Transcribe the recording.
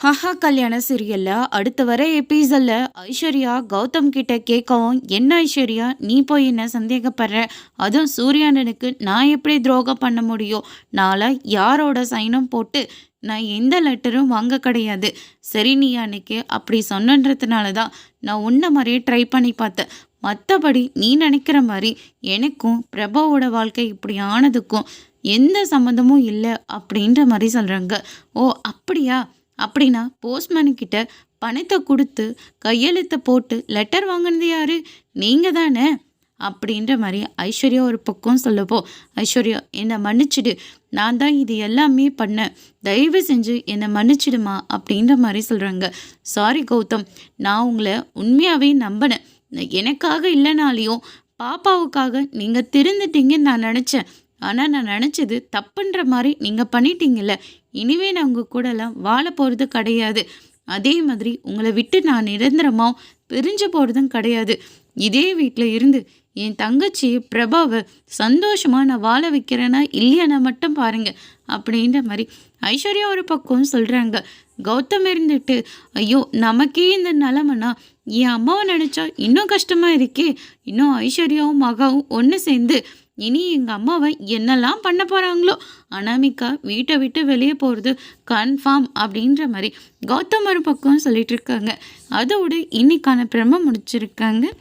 Haha கல்யாண சீரியல்ல அடுத்து வர எபிசோட்ல ஐஸ்வர்யா கௌதம் கிட்ட கேட்கவும் என்ன ஐஸ்வர்யா? நீ போய் என்ன சந்தேகப்படுற? அதுவும் சூர்யானனுக்கு நான் எப்படி துரோகம் பண்ண முடியும்? நாளை யாரோட சைனும் போட்டு நான் எந்த லெட்டரும் வாங்க கிடையாது. சரி நீ அன்னைக்கு அப்படி சொன்னன்றதுனால தான் நான் உன்ன மாதிரியே ட்ரை பண்ணி பார்த்தேன். மற்றபடி நீ நினைக்கிற மாதிரி எனக்கும் பிரபாவோட வாழ்க்கை இப்படி ஆனதுக்கும் எந்த சம்மந்தமும் இல்லை அப்படின்ற மாதிரி சொல்கிறாங்க ஓ அப்படியா? அப்படின்னா போஸ்ட்மேனுக்கிட்ட பணத்தை கொடுத்து கையெழுத்தை போட்டு லெட்டர் வாங்கினது யாரு? நீங்கள் தானே? அப்படின்ற மாதிரி ஐஸ்வர்யா ஒரு பக்கம் சொல்லப்போ ஐஸ்வர்யா என்னை மன்னிச்சிடு. நான் தான் இது எல்லாமே பண்ணேன். தயவு செஞ்சு என்னை மன்னிச்சிடுமா? அப்படின்ற மாதிரி சொல்கிறாங்க சாரி கௌதம். நான் உங்களை உண்மையாகவே நம்பினேன். எனக்காக இல்லைனாலையும் பாப்பாவுக்காக நீங்கள் திருந்துட்டீங்கன்னு நான் நினச்சேன். ஆனால் நான் நினச்சது தப்புன்ற மாதிரி நீங்கள் பண்ணிட்டீங்கல்ல. இனிமே நான் உங்கள் கூடலாம் வாழ போகிறது கிடையாது. அதே மாதிரி உங்களை விட்டு நான் நிரந்தரமாக பிரிஞ்சு போகிறதும் கிடையாது. இதே வீட்டில் இருந்து என் தங்கச்சி பிரபாவை சந்தோஷமாக நான் வாழ வைக்கிறேன்னா இல்லையானா மட்டும் பாருங்கள் அப்படின்ற மாதிரி ஐஸ்வர்யா ஒரு பக்கம் சொல்கிறாங்க கௌதம் இருந்துட்டு ஐயோ நமக்கே இந்த நிலமனா என் அம்மாவை நினச்சா இன்னும் கஷ்டமாக இருக்கே. இன்னும் ஐஸ்வர்யாவும் மகாவும் ஒன்று சேர்ந்து இனி எங்கள் அம்மாவை என்னெல்லாம் பண்ண போகிறாங்களோ அனாமிகா வீட்டை விட்டு வெளியே போகிறது கன்ஃபார்ம் அப்படின்ற மாதிரி கௌதம் ஒரு பக்கம் சொல்லிட்டு இருக்காங்க. அதோடு இன்னைக்கான பிரம முடிச்சிருக்காங்க.